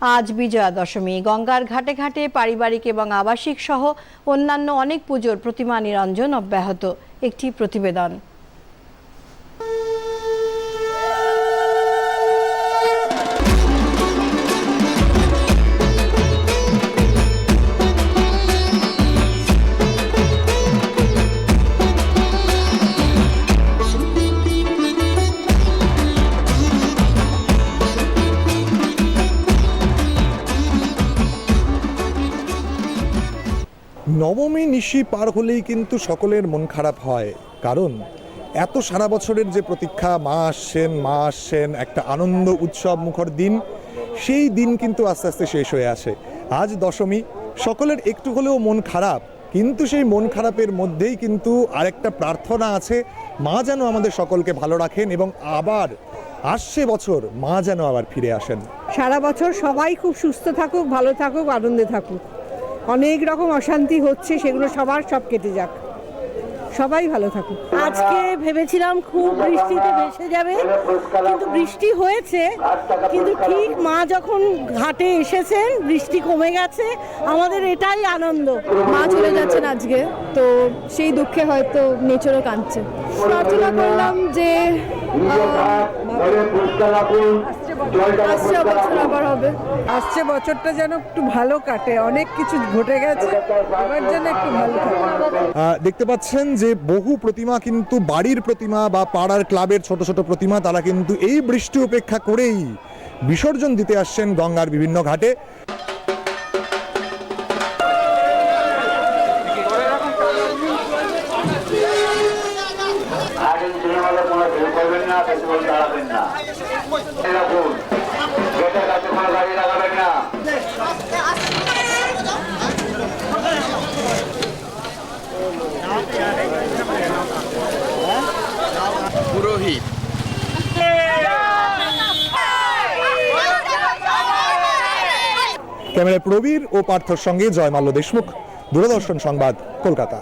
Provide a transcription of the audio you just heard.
আজ বিজয়া দশমী। গঙ্গার ঘাটে ঘাটে পারিবারিক এবং আবাসিক সহ অন্যান্য অনেক পুজোর প্রতিমা নিরঞ্জন অব্যাহত। একটি প্রতিবেদন। নবমী নিশি পার হলেই কিন্তু সকলের মন খারাপ হয়। কারণ, এত সারা বছরের যে প্রতীক্ষা মা আসছেন মা আসছেন একটা আনন্দ উৎসব মুখর দিন, সেই দিন কিন্তু আস্তে আস্তে শেষ হয়ে আসে। আজ দশমী, সকলের একটু হলেও মন খারাপ, কিন্তু সেই মন খারাপের মধ্যেই কিন্তু আরেকটা প্রার্থনা আছে, মা যেন আমাদের সকলকে ভালো রাখেন এবং আবার আসছে বছর, মা যেন আবার ফিরে আসেন। সারা বছর সবাই খুব সুস্থ থাকুক, ভালো থাকুক, আনন্দে থাকুক। অনেক রকম অশান্তি হচ্ছে, সেগুলো সবার সব কেটে যাক। সবাই ভালো থাকুক। আজকে ভেবেছিলাম খুব বৃষ্টিতে ভেসে যাবে, কিন্তু বৃষ্টি হয়েছে, কিন্তু ঠিক মা যখন ঘাটে এসেছেন, বৃষ্টি কমে গেছে, আমাদের এটাই আনন্দ। মা চলে যাচ্ছেন আজকে, তো সেই দুঃখে হয়তো নেচারও কাঁদছে। প্রার্থনা করলাম যে আসছে বছর আবার হবে। আসছে বছরটা যেন একটু ভালো কাটে। অনেক কিছু ঘটে গেছে এবার যেন একটু ভালো দেখতে পাচ্ছেন যে বহু প্রতিমা কিন্তু বাড়ির প্রতিমা বা পাড়ার ক্লাবের ছোট ছোট প্রতিমা তারা কিন্তু এই বৃষ্টি উপেক্ষা করেই বিসর্জন দিতে আসছেন গঙ্গার বিভিন্ন ঘাটে। করবেন না ফেস্টিভ্যাল দাঁড়াবেন না। এই রাখুন গেটের কাছে কোনো গাড়ি লাগাবেন না। পুরোহিত। ক্যামেরায় প্রবীর ও পার্থর সঙ্গে জয়মাল্য দেশমুখ। দূরদর্শন সংবাদ কলকাতা।